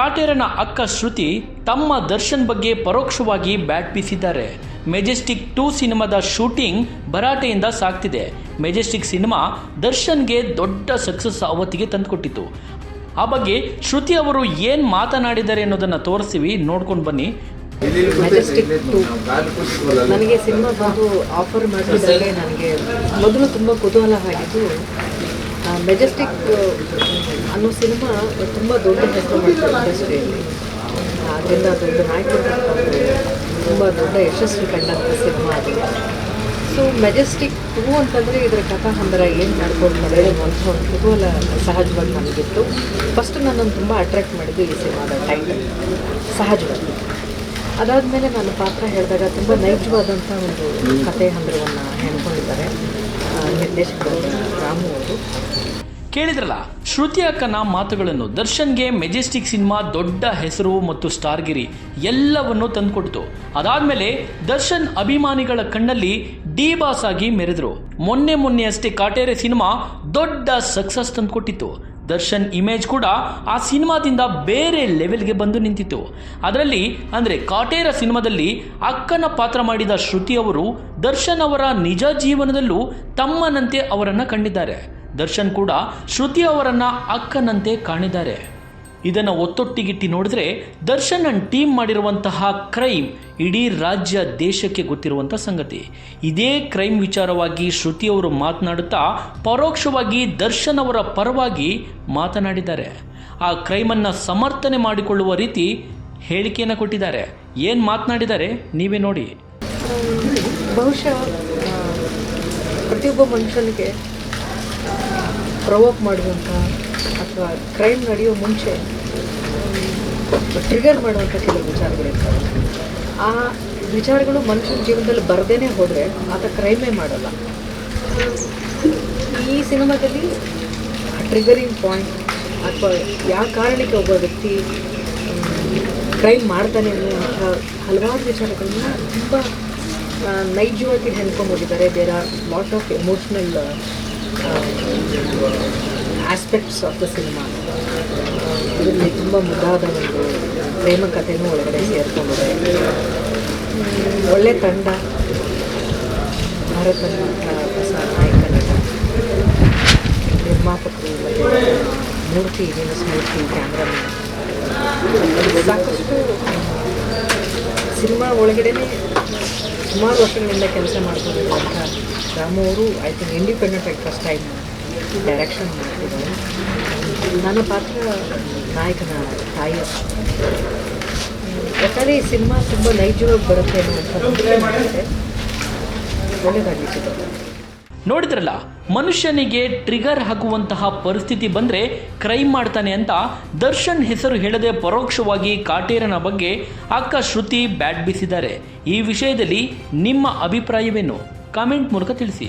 ಕಾಟೇರನ ಅಕ್ಕ ಶ್ರುತಿ ತಮ್ಮ ದರ್ಶನ್ ಬಗ್ಗೆ ಪರೋಕ್ಷವಾಗಿ ಬ್ಯಾಟ್ ಬೀಸಿದ್ದಾರೆ. ಮೆಜೆಸ್ಟಿಕ್ ಟೂ ಸಿನಿಮಾದ ಶೂಟಿಂಗ್ ಭರಾಟೆಯಿಂದ ಸಾಗ್ತಿದೆ. ಮೆಜೆಸ್ಟಿಕ್ ಸಿನಿಮಾ ದರ್ಶನ್ಗೆ ದೊಡ್ಡ ಸಕ್ಸಸ್ ಅವತ್ತಿಗೆ ತಂದುಕೊಟ್ಟಿತ್ತು ಆ ಬಗ್ಗೆ ಶ್ರುತಿ ಅವರು ಏನು ಮಾತನಾಡಿದ್ದಾರೆ ಅನ್ನೋದನ್ನ ತೋರಿಸ್ತೀವಿ ನೋಡ್ಕೊಂಡು ಬನ್ನಿ. ನನಗೆ ಸಿನಿಮಾ ಬಂದು ಆಫರ್ ನನಗೆ ಮೊದಲು ತುಂಬ ಕುತೂಹಲ ಆಗಿದ್ದು ಮೆಜೆಸ್ಟಿಕ್ ಅನ್ನೋ ಸಿನಿಮಾ ತುಂಬ ದೊಡ್ಡ ಹೆಸರು ಇಂಡಸ್ಟ್ರಿಯಲ್ಲಿ ಅದರಿಂದ ದೊಡ್ಡ ನಾಯಕರು ತುಂಬ ದೊಡ್ಡ ಯಶಸ್ವಿ ಕಂಡಂಥ ಸಿನಿಮಾ ಅದು. ಸೊ ಮೆಜೆಸ್ಟಿಕ್ ಟೂ ಅಂತಂದರೆ ಇದರ ಕಥಾ ಹಂದರ ಏನು ಮಾಡ್ಕೊಳ್ತಾರೆ ಅಂತ ಒಂದು ಕುತೂಹಲ ಸಹಜವಾಗಿ ನನಗಿತ್ತು ಫಸ್ಟ್ ನನ್ನನ್ನು ತುಂಬ ಅಟ್ರಾಕ್ಟ್ ಮಾಡಿದ್ದು ಈ ಸಿನಿಮಾದ ಟೈಟಲ್ ಸಹಜವಾಗಿ. ಅದಾದಮೇಲೆ ನಾನು ಪಾತ್ರ ಹೇಳಿದಾಗ ತುಂಬ ನೈಜವಾದಂಥ ಒಂದು ಕಥೆ ಹಂದರವನ್ನು ಹೇಳ್ಕೊಂಡಿದ್ದಾರೆ ಆ, ನಿರ್ದೇಶಕರು ರಾಮು ಅವರು. ಕೇಳಿದ್ರಲ್ಲ, ಶ್ರುತಿ ಅಕ್ಕನ ಮಾತುಗಳನ್ನು ದರ್ಶನ್ಗೆ ಮೆಜೆಸ್ಟಿಕ್ ಸಿನಿಮಾ ದೊಡ್ಡ ಹೆಸರು ಮತ್ತು ಸ್ಟಾರ್ಗಿರಿ ಎಲ್ಲವನ್ನೂ ತಂದುಕೊಟ್ಟಿತು ಅದಾದ್ಮೇಲೆ ದರ್ಶನ್ ಅಭಿಮಾನಿಗಳ ಕಣ್ಣಲ್ಲಿ ಡಿ ಬಾಸ್ ಆಗಿ ಮೆರೆದ್ರು. ಮೊನ್ನೆ ಮೊನ್ನೆ ಅಷ್ಟೇ ಕಾಟೇರೆ ಸಿನಿಮಾ ದೊಡ್ಡ ಸಕ್ಸಸ್ ತಂದುಕೊಟ್ಟಿತ್ತು. ದರ್ಶನ್ ಇಮೇಜ್ ಕೂಡ ಆ ಸಿನಿಮಾದಿಂದ ಬೇರೆ ಲೆವೆಲ್ಗೆ ಬಂದು ನಿಂತಿತ್ತು. ಅದರಲ್ಲಿ ಅಂದರೆ ಕಾಟೇರ ಸಿನಿಮಾದಲ್ಲಿ ಅಕ್ಕನ ಪಾತ್ರ ಮಾಡಿದ ಶ್ರುತಿ ಅವರು ದರ್ಶನ್ ಅವರ ನಿಜ ಜೀವನದಲ್ಲೂ ತಮ್ಮನಂತೆ ಅವರನ್ನು ಕಂಡಿದ್ದಾರೆ. ದರ್ಶನ್ ಕೂಡ ಶ್ರುತಿ ಅವರನ್ನು ಅಕ್ಕನಂತೆ ಕಾಣಿದ್ದಾರೆ. ಇದನ್ನು ಒತ್ತೊಟ್ಟಿಗಿಟ್ಟಿ ನೋಡಿದ್ರೆ ದರ್ಶನ್ ಅಂಡ್ ಟೀಮ್ ಮಾಡಿರುವಂತಹ ಕ್ರೈಮ್ ಇಡೀ ರಾಜ್ಯ ದೇಶಕ್ಕೆ ಗೊತ್ತಿರುವಂಥ ಸಂಗತಿ. ಇದೇ ಕ್ರೈಮ್ ವಿಚಾರವಾಗಿ ಶ್ರುತಿ ಅವರು ಮಾತನಾಡುತ್ತಾ ಪರೋಕ್ಷವಾಗಿ ದರ್ಶನ್ ಅವರ ಪರವಾಗಿ ಮಾತನಾಡಿದ್ದಾರೆ. ಆ ಕ್ರೈಮನ್ನು ಸಮರ್ಥನೆ ಮಾಡಿಕೊಳ್ಳುವ ರೀತಿ ಹೇಳಿಕೆಯನ್ನು ಕೊಟ್ಟಿದ್ದಾರೆ. ಏನು ಮಾತನಾಡಿದ್ದಾರೆ ನೀವೇ ನೋಡಿ. ಬಹುಶಃ ಪ್ರತಿಯೊಬ್ಬ ಮನುಷ್ಯನಿಗೆ ಪ್ರವೋಕ್ ಮಾಡುವಂಥ ಅಥವಾ ಕ್ರೈಮ್ ನಡೆಯೋ ಮುಂಚೆ ಟ್ರಿಗರ್ ಮಾಡುವಂಥ ಕೆಲವು ವಿಚಾರಗಳಿರ್ತವೆ. ಆ ವಿಚಾರಗಳು ಮನುಷ್ಯನ ಜೀವನದಲ್ಲಿ ಬರದೇ ಹೋದರೆ ಆತ ಕ್ರೈಮೇ ಮಾಡಲ್ಲ. ಈ ಸಿನಿಮಾದಲ್ಲಿ ಟ್ರಿಗರಿಂಗ್ ಪಾಯಿಂಟ್ ಅಥವಾ ಯಾವ ಕಾರಣಕ್ಕೆ ಒಬ್ಬ ವ್ಯಕ್ತಿ ಕ್ರೈಮ್ ಮಾಡ್ತಾನೆ ಅನ್ನುವಂಥ ಹಲವಾರು ವಿಚಾರಗಳನ್ನ ತುಂಬ ನೈಜವಾಗಿ ಹೇಳ್ಕೊಂಡು ಹೋಗಿದ್ದಾರೆ. There are lot of emotional aspects of the cinema. ಇದರಲ್ಲಿ ತುಂಬ ಮುದ್ದಾದ ಒಂದು ಪ್ರೇಮ ಕಥೆನೂ ಒಳಗಡೆ ಸೇರಿಕೊಂಡಿದೆ. ಒಳ್ಳೆ ತಂಡ ಭಾರತ ಹೊಸ ನಾಯಕ ನಟ ನಿರ್ಮಾಪಕರು ಮೂರ್ತಿ ವೇಣುಸ್ ಸ್ಮೂರ್ತಿ ಕ್ಯಾಮ್ರಾಮನ್. ಸಾಕಷ್ಟು ಸಿನಿಮಾ ಒಳಗಡೆನೆ ಸುಮಾರು ವರ್ಷಗಳಿಂದ ಕೆಲಸ ಮಾಡ್ಕೊಂಡಿರುವಂಥ ರಾಮು ಅವರು ಐ ಥಿಂಕ್ ಇಂಡಿಪೆಂಡೆಂಟ್ ಆಗಿ ಫಸ್ಟ್ ಟೈಮ್ ಡೈರೆಕ್ಷನ್ ನನ್ನ ಪಾತ್ರ ನಾಯಕನ ತಾಯಿ. ಈ ಸಿನಿಮಾ ತುಂಬ ನೈಜವಾಗಿ ಬರುತ್ತೆ ನೋಡಿದ್ರಲ್ಲ, ಮನುಷ್ಯನಿಗೆ ಟ್ರಿಗರ್ ಹಾಕುವಂತಹ ಪರಿಸ್ಥಿತಿ ಬಂದರೆ ಕ್ರೈಮ್ ಮಾಡ್ತಾನೆ ಅಂತ ದರ್ಶನ್ ಹೆಸರು ಹೇಳದೆ ಪರೋಕ್ಷವಾಗಿ ಕಾಟೇರನ ಬಗ್ಗೆ ಅಕ್ಕ ಶ್ರುತಿ ಬ್ಯಾಟ್ ಬೀಸಿದ್ದಾರೆ. ಈ ವಿಷಯದಲ್ಲಿ ನಿಮ್ಮ ಅಭಿಪ್ರಾಯವೇನು? ಕಾಮೆಂಟ್ ಮೂಲಕ ತಿಳಿಸಿ.